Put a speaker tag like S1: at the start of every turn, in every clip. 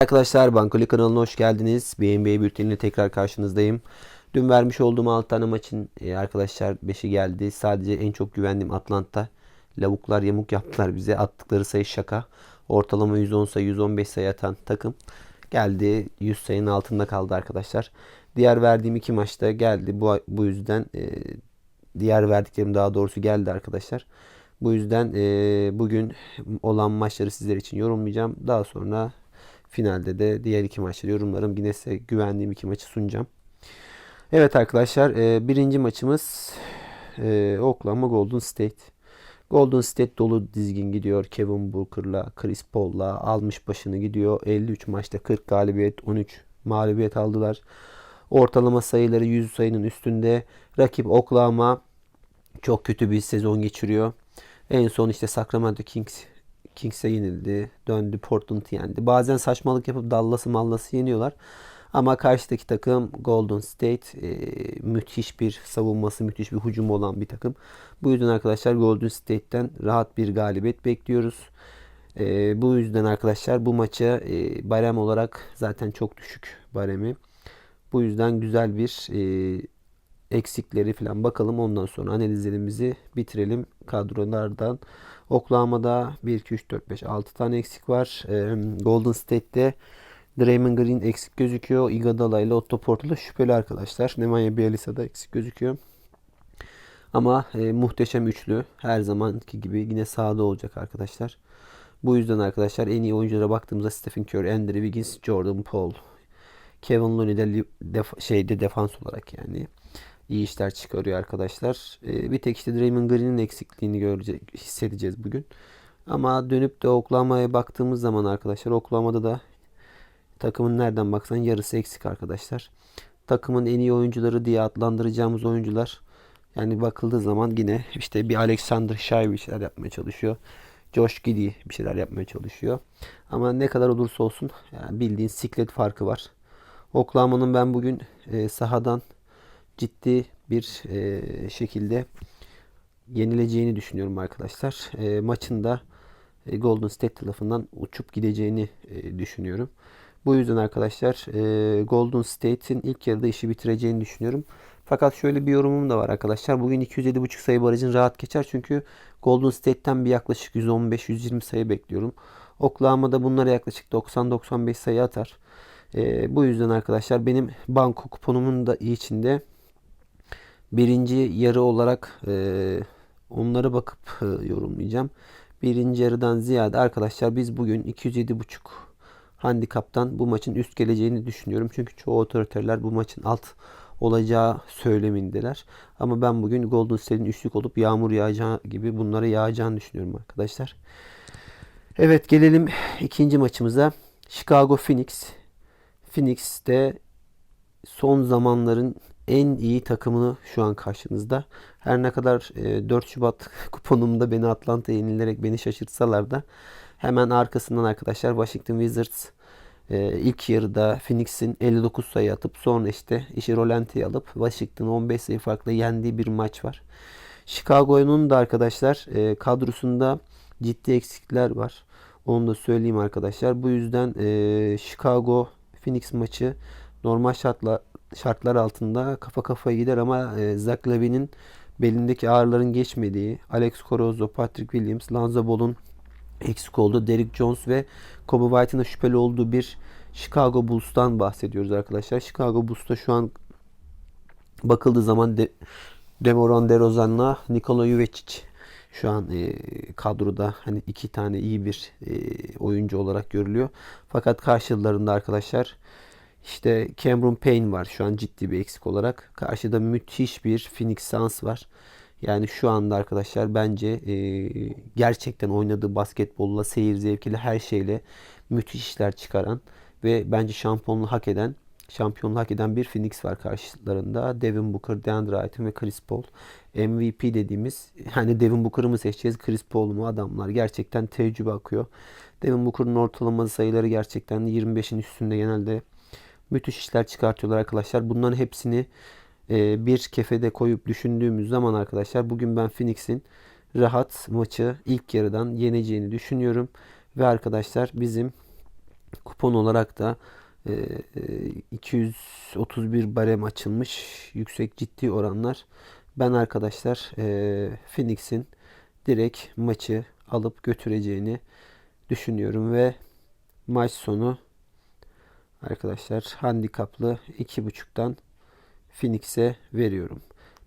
S1: Arkadaşlar Bankoli kanalına hoş geldiniz. BNB bülteniyle tekrar karşınızdayım. Dün vermiş olduğum 6 tane maçın e, arkadaşlar 5'i geldi. Sadece en çok güvendiğim Atlanta. Lavuklar yamuk yaptılar bize. Attıkları sayı şaka. Ortalama 110 sayı 115 sayı atan takım. Geldi 100 sayının altında kaldı arkadaşlar. Diğer verdiğim iki maçta geldi. Bu, bu yüzden e, diğer verdiklerim daha doğrusu geldi arkadaşlar. Bu yüzden e, bugün olan maçları sizler için yorumlayacağım. Daha sonra finalde de diğer iki maçları yorumlarım. Yine size güvendiğim iki maçı sunacağım. Evet arkadaşlar e, birinci maçımız e, Oklahoma Golden State. Golden State dolu dizgin gidiyor. Kevin Booker'la, Chris Paul'la almış başını gidiyor. 53 maçta 40 galibiyet, 13 mağlubiyet aldılar. Ortalama sayıları 100 sayının üstünde. Rakip Oklahoma çok kötü bir sezon geçiriyor. En son işte Sacramento Kings Kings'e yenildi. Döndü Portland'ı yendi. Bazen saçmalık yapıp Dallas'ı Mallas'ı yeniyorlar. Ama karşıdaki takım Golden State e, müthiş bir savunması, müthiş bir hücumu olan bir takım. Bu yüzden arkadaşlar Golden State'ten rahat bir galibiyet bekliyoruz. E, bu yüzden arkadaşlar bu maçı e, barem olarak zaten çok düşük baremi. Bu yüzden güzel bir e, eksikleri falan bakalım. Ondan sonra analizlerimizi bitirelim kadrolardan. Oklahoma'da 1, 2, 3, 4, 5, 6 tane eksik var. E, Golden State'te Draymond Green eksik gözüküyor. Iguodala ile Otto Porter'la şüpheli arkadaşlar. Nemanja Bjelica da eksik gözüküyor. Ama e, muhteşem üçlü. Her zamanki gibi yine sahada olacak arkadaşlar. Bu yüzden arkadaşlar en iyi oyunculara baktığımızda Stephen Curry, Andrew Wiggins, Jordan Paul, Kevin Looney de def şeyde defans olarak yani iyi işler çıkarıyor arkadaşlar. E, bir tek işte Draymond Green'in eksikliğini görecek, hissedeceğiz bugün. Ama dönüp de Oklahoma'ya baktığımız zaman arkadaşlar Oklahoma'da da takımın nereden baksan yarısı eksik arkadaşlar. Takımın en iyi oyuncuları diye adlandıracağımız oyuncular yani bakıldığı zaman yine işte bir Alexander Shai bir şeyler yapmaya çalışıyor. Josh Giddy bir şeyler yapmaya çalışıyor. Ama ne kadar olursa olsun yani bildiğin siklet farkı var. Oklahoma'nın ben bugün e, sahadan ciddi bir e, şekilde yenileceğini düşünüyorum arkadaşlar. E, maçın da e, Golden State tarafından uçup gideceğini e, düşünüyorum. Bu yüzden arkadaşlar e, Golden State'in ilk yarıda işi bitireceğini düşünüyorum. Fakat şöyle bir yorumum da var arkadaşlar. Bugün 207.5 sayı barajın rahat geçer. Çünkü Golden State'ten bir yaklaşık 115-120 sayı bekliyorum. Oklahoma'da bunlara yaklaşık 90-95 sayı atar. E, bu yüzden arkadaşlar benim banko kuponumun da içinde birinci yarı olarak e, onlara bakıp e, yorumlayacağım. Birinci yarıdan ziyade arkadaşlar biz bugün 207.5 handikaptan bu maçın üst geleceğini düşünüyorum. Çünkü çoğu otoriterler bu maçın alt olacağı söylemindeler. Ama ben bugün Golden State'in üçlük olup yağmur yağacağı gibi bunlara yağacağını düşünüyorum arkadaşlar. Evet gelelim ikinci maçımıza. Chicago Phoenix. Phoenix'te son zamanların en iyi takımını şu an karşınızda. Her ne kadar 4 Şubat kuponumda beni Atlanta yenilerek beni şaşırtsalar da hemen arkasından arkadaşlar Washington Wizards ilk yarıda Phoenix'in 59 sayı atıp sonra işte işi rolantiye alıp Washington'ı 15 sayı farklı yendiği bir maç var. Chicago'nun da arkadaşlar kadrosunda ciddi eksikler var. Onu da söyleyeyim arkadaşlar. Bu yüzden Chicago Phoenix maçı normal şartla şartlar altında kafa kafaya gider ama e, Zach Levine'in belindeki ağrıların geçmediği, Alex Caruso, Patrick Williams, Lonzo Ball'un eksik olduğu, Derrick Jones ve Kobe White'ın şüpheli olduğu bir Chicago Bulls'tan bahsediyoruz arkadaşlar. Chicago Bulls'ta şu an bakıldığı zaman de, Demoran DeRozan'la Nikola Jovic şu an e, kadroda hani iki tane iyi bir e, oyuncu olarak görülüyor. Fakat karşılarında arkadaşlar işte Cameron Payne var şu an ciddi bir eksik olarak. Karşıda müthiş bir Phoenix Suns var. Yani şu anda arkadaşlar bence e, gerçekten oynadığı basketbolla, seyir zevkiyle, her şeyle müthiş işler çıkaran ve bence şampiyonluğu hak eden şampiyonluğu hak eden bir Phoenix var karşılarında. Devin Booker, DeAndre Ayton ve Chris Paul. MVP dediğimiz hani Devin Booker'ı mı seçeceğiz, Chris Paul mu adamlar gerçekten tecrübe akıyor. Devin Booker'ın ortalama sayıları gerçekten 25'in üstünde genelde müthiş işler çıkartıyorlar arkadaşlar. Bunların hepsini e, bir kefede koyup düşündüğümüz zaman arkadaşlar bugün ben Phoenix'in rahat maçı ilk yarıdan yeneceğini düşünüyorum. Ve arkadaşlar bizim Kupon olarak da e, e, 231 barem açılmış. Yüksek ciddi oranlar. Ben arkadaşlar e, Phoenix'in direkt maçı alıp götüreceğini düşünüyorum ve maç sonu arkadaşlar handikaplı 2.5'tan Phoenix'e veriyorum.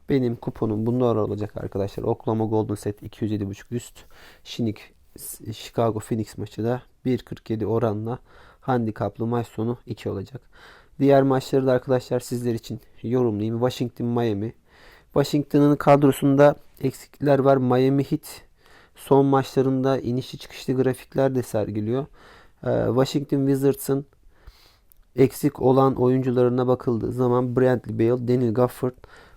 S1: Benim kuponum bunlar olacak arkadaşlar. Oklahoma Golden State 207.5 üst. Şinik Chicago Phoenix maçı da 1.47 oranla handikaplı maç sonu 2 olacak. Diğer maçları da arkadaşlar sizler için yorumlayayım. Washington Miami. Washington'ın kadrosunda eksiklikler var. Miami Heat son maçlarında inişli çıkışlı grafikler de sergiliyor. Ee, Washington Wizards'ın eksik olan oyuncularına bakıldığı zaman Bradley Beal, Daniel Gafford,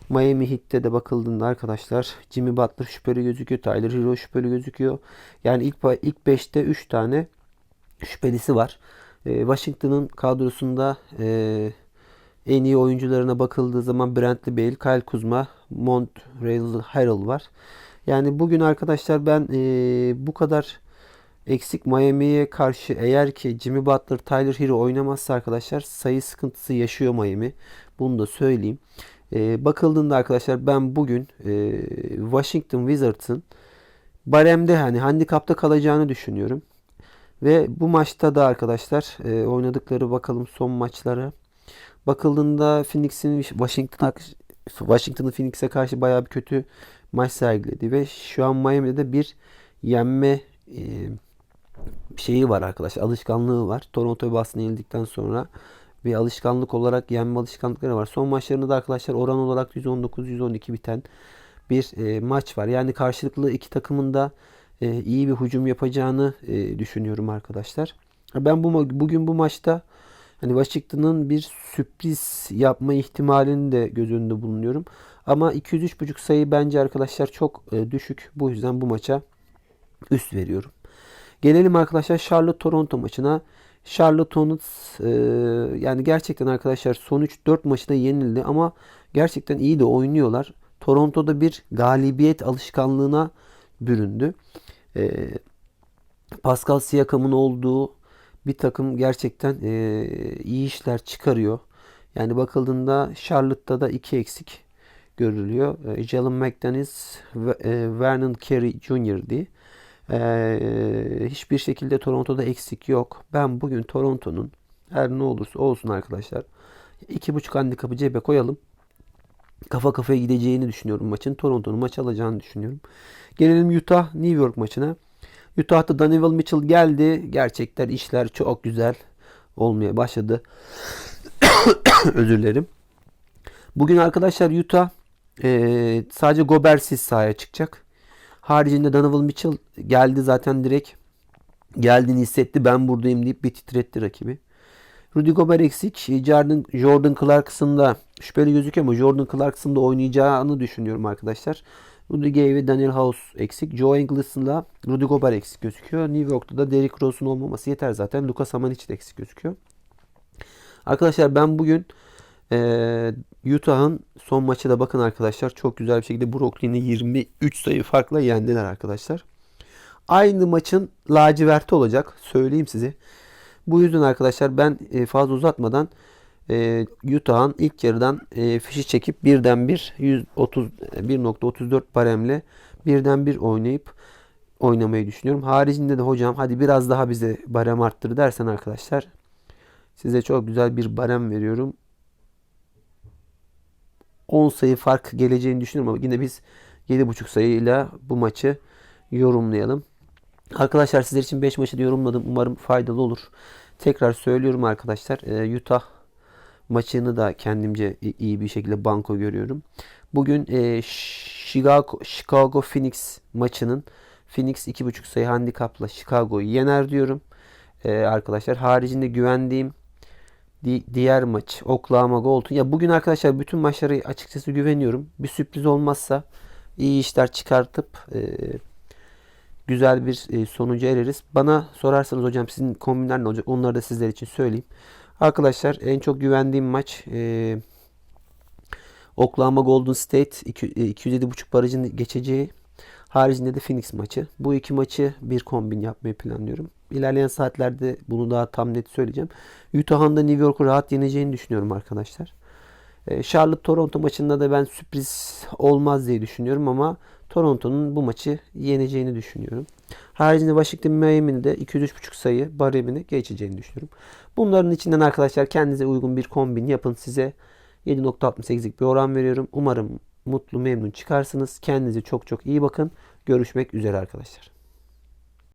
S1: Miami Heat'te de bakıldığında arkadaşlar Jimmy Butler şüpheli gözüküyor. Tyler Hero şüpheli gözüküyor. Yani ilk ilk 5'te 3 tane şüphelisi var. Ee, Washington'ın kadrosunda e, en iyi oyuncularına bakıldığı zaman Bradley Beal, Kyle Kuzma, Montrezl Harrell var. Yani bugün arkadaşlar ben e, bu kadar eksik Miami'ye karşı eğer ki Jimmy Butler, Tyler Hero oynamazsa arkadaşlar sayı sıkıntısı yaşıyor Miami. Bunu da söyleyeyim. E, bakıldığında arkadaşlar ben bugün e, Washington Wizards'ın baremde hani handikapta kalacağını düşünüyorum. Ve bu maçta da arkadaşlar e, oynadıkları bakalım son maçlara. Bakıldığında Phoenix'in Washington Washington'ın Phoenix'e karşı bayağı bir kötü maç sergiledi ve şu an Miami'de de bir yenme e, şeyi var arkadaşlar. Alışkanlığı var. Toronto Boston'a yenildikten sonra bir alışkanlık olarak yenme alışkanlıkları var. Son maçlarında da arkadaşlar oran olarak 119-112 biten bir e, maç var. Yani karşılıklı iki takımın da e, iyi bir hücum yapacağını e, düşünüyorum arkadaşlar. Ben bu bugün bu maçta hani Washington'ın bir sürpriz yapma ihtimalini de göz önünde bulunuyorum. Ama 203.5 sayı bence arkadaşlar çok e, düşük. Bu yüzden bu maça üst veriyorum. Gelelim arkadaşlar Charlotte Toronto maçına. Charlotte Hornets e, yani gerçekten arkadaşlar son 3-4 maçta yenildi ama gerçekten iyi de oynuyorlar. Toronto'da bir galibiyet alışkanlığına büründü. E, Pascal Siakam'ın olduğu bir takım gerçekten e, iyi işler çıkarıyor. Yani bakıldığında Charlotte'da da iki eksik görülüyor. E, Jalen McDaniels ve e, Vernon Carey Jr. diye. E, hiçbir şekilde Toronto'da eksik yok. Ben bugün Toronto'nun her ne olursa olsun arkadaşlar iki buçuk handikapı cebe koyalım. Kafa kafaya gideceğini düşünüyorum maçın. Toronto'nun maç alacağını düşünüyorum. Gelelim Utah New York maçına. Utah'ta Donovan Mitchell geldi. Gerçekten işler çok güzel olmaya başladı. Özür dilerim. Bugün arkadaşlar Utah e, sadece Gober'siz sahaya çıkacak. Haricinde Donovan Mitchell geldi zaten direkt geldiğini hissetti. Ben buradayım deyip bir titretti rakibi. Rudy Gobert eksik. Jordan, Jordan Clarkson da şüpheli gözüküyor ama Jordan Clarkson da oynayacağını düşünüyorum arkadaşlar. Rudy Gay ve Daniel House eksik. Joe Ingleson'la Rudy Gobert eksik gözüküyor. New York'ta da Derrick Rose'un olmaması yeter zaten. Lucas Hamanic de eksik gözüküyor. Arkadaşlar ben bugün ee, Utah'ın son maçı da bakın arkadaşlar çok güzel bir şekilde Brooklyn'i 23 sayı farkla yendiler arkadaşlar. Aynı maçın laciverti olacak söyleyeyim size. Bu yüzden arkadaşlar ben e, fazla uzatmadan e, Utah'ın ilk yarıdan e, fişi çekip birden bir 130 1.34 baremle birden bir oynayıp oynamayı düşünüyorum. Haricinde de hocam hadi biraz daha bize barem arttır dersen arkadaşlar size çok güzel bir barem veriyorum. 10 sayı fark geleceğini düşünüyorum ama yine biz 7.5 sayıyla bu maçı yorumlayalım. Arkadaşlar sizler için 5 maçı da yorumladım. Umarım faydalı olur. Tekrar söylüyorum arkadaşlar. E, Utah maçını da kendimce iyi bir şekilde banko görüyorum. Bugün e, Chicago, Chicago Phoenix maçının Phoenix 2.5 sayı handikapla Chicago'yu yener diyorum. E, arkadaşlar haricinde güvendiğim Di diğer maç Oklahoma Golden. Ya bugün arkadaşlar bütün maçları açıkçası güveniyorum. Bir sürpriz olmazsa iyi işler çıkartıp e, güzel bir e, sonuca ereriz. Bana sorarsanız hocam sizin kombinler ne olacak? Onları da sizler için söyleyeyim. Arkadaşlar en çok güvendiğim maç e, Oklahoma Golden State 207.5 barajını geçeceği. Haricinde de Phoenix maçı. Bu iki maçı bir kombin yapmayı planlıyorum. İlerleyen saatlerde bunu daha tam net söyleyeceğim. Utah'ın da New York'u rahat yeneceğini düşünüyorum arkadaşlar. E, Charlotte Toronto maçında da ben sürpriz olmaz diye düşünüyorum ama Toronto'nun bu maçı yeneceğini düşünüyorum. Haricinde Washington Miami'nin de 203.5 sayı baremini geçeceğini düşünüyorum. Bunların içinden arkadaşlar kendinize uygun bir kombin yapın. Size 7.68'lik bir oran veriyorum. Umarım mutlu memnun çıkarsınız. Kendinize çok çok iyi bakın. Görüşmek üzere arkadaşlar.